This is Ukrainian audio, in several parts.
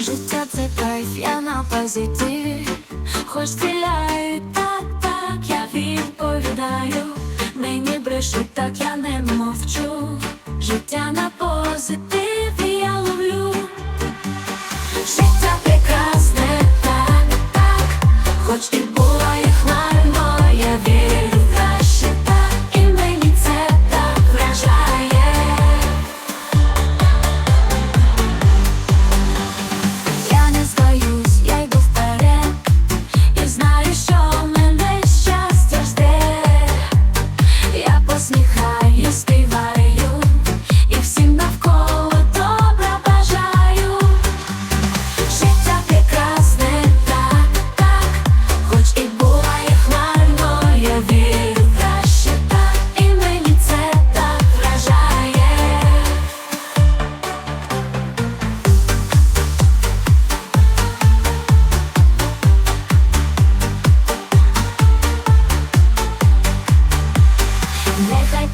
Життя це кайф, я на позитиві, хоч стріляю так, так я відповідаю, мені брешуть, так я не мовчу. Життя на позитиві я ловлю. Життя прекрасне, так, так, хоч і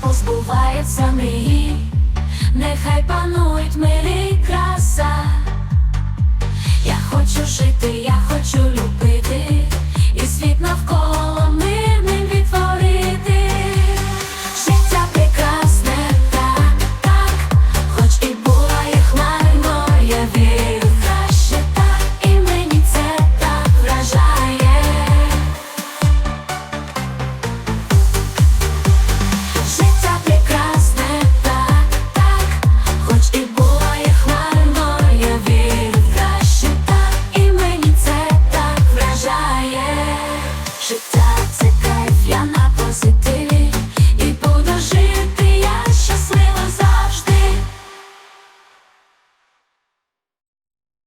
позбуваються мрії, нехай панують мирі.